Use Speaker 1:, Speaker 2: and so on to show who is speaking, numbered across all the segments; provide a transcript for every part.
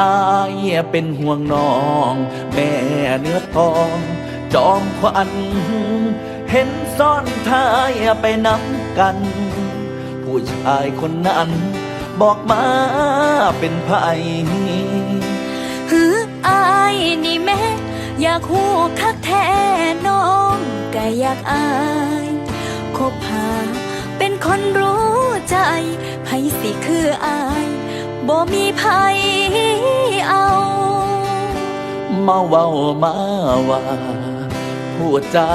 Speaker 1: อายเป็นห่วงน้อง แม่เนื้อทอง จอมควันเห็นซ่อนท้ายไปนับกัน ผู้ชายคนนั้น บอกมาเป็นไผ
Speaker 2: หืออายนี่แม่ อยากหูคักแท้น้องก็อยากอายคบหา เป็นคนรู้ใจไผสิคืออาย บ่มีไผเอา
Speaker 1: มาเว้ามาว่าพูดจา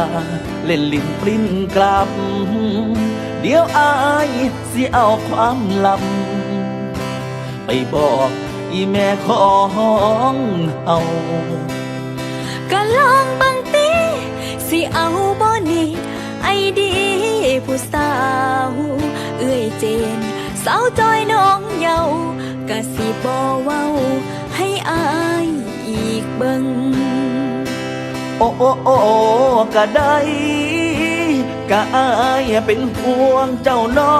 Speaker 1: เล่นลิ้นปลิ้นกลับ เดี๋ยวอายสิเอาความลับไปบอกอีแม่ของเฮา
Speaker 2: ก็ลองบังตีสิเอาบ่นี่ไอดีผู้สาว เอื้อยเจน สาวจอยน้องเยาว์ก็สิบ่เว้าให้อายอีกเบิง
Speaker 1: โอ้โอ้โอ้ก็ได้ก็อายเป็นห่วงเจ้าน้อ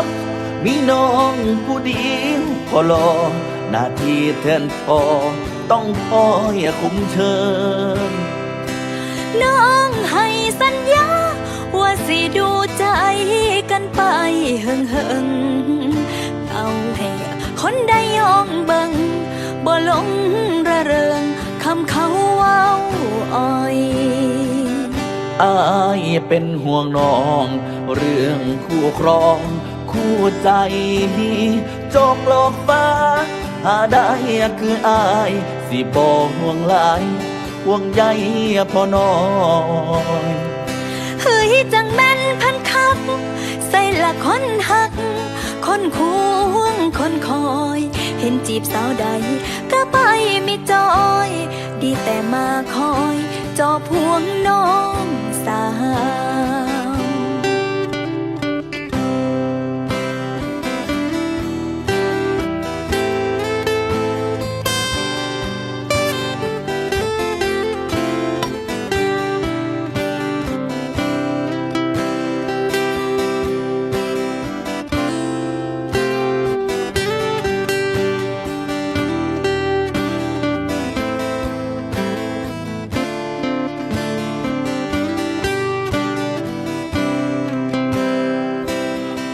Speaker 1: งมีน้องผู้เดียวพอรอหน้าที่แทนพ่อต้องคอยคุมเชิญ
Speaker 2: น้องให้สัญญาว่า สิดูใจกันไปเฮิงเฮิงเอาให้คนได้ยองเบิงบ่หลงระเริงคำเขาเว้าอ่อย
Speaker 1: อายเป็นห่วงน้อง เรื่องคู่ครอง คู่ใจโจกโลกฟ้า หาได้คืออาย สิบ่ห่วงหลายห่วงใยพอน้อย
Speaker 2: คนหัก คนควงคนคอย เห็นจีบสาวใด ก็ไปไม่จอย ดีแต่มาคอย จอพวงน้องสาว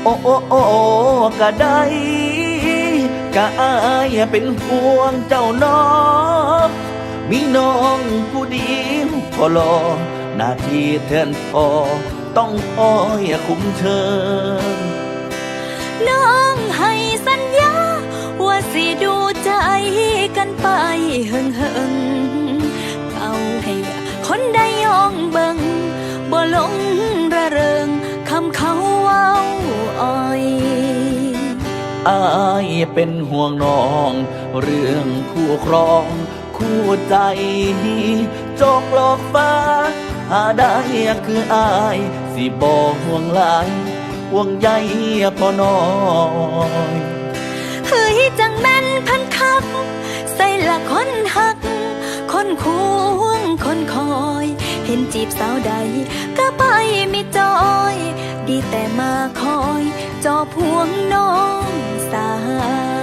Speaker 1: โอ้โอ้โอ้ก็ได้ก็อายเป็นห่วงเจ้าน้องมีน้องผู้ดีพอรอหน้าที่แทนพอต้องคอยคุ้มเชิญ
Speaker 2: น้องให้สัญญา ว่าสิดูใจกันไปเฮิงเฮิงเอาให้คนได้ยองเบิงบ่ลง อา
Speaker 1: ยเป็นห่วงน้อง เรื่องคู่ครอง คู่ใจจกโลกฟ้า หาได้คืออาย สิบ่ห่วงหลายห่วงใยพอน้อย
Speaker 2: เฮ้ยจังแม่นพันคักใส่ละคนหัก คนคู่ นจีบสาวใด ก็ไปไม่จอย ดีแต่มาคอย จอพวงน้องสาว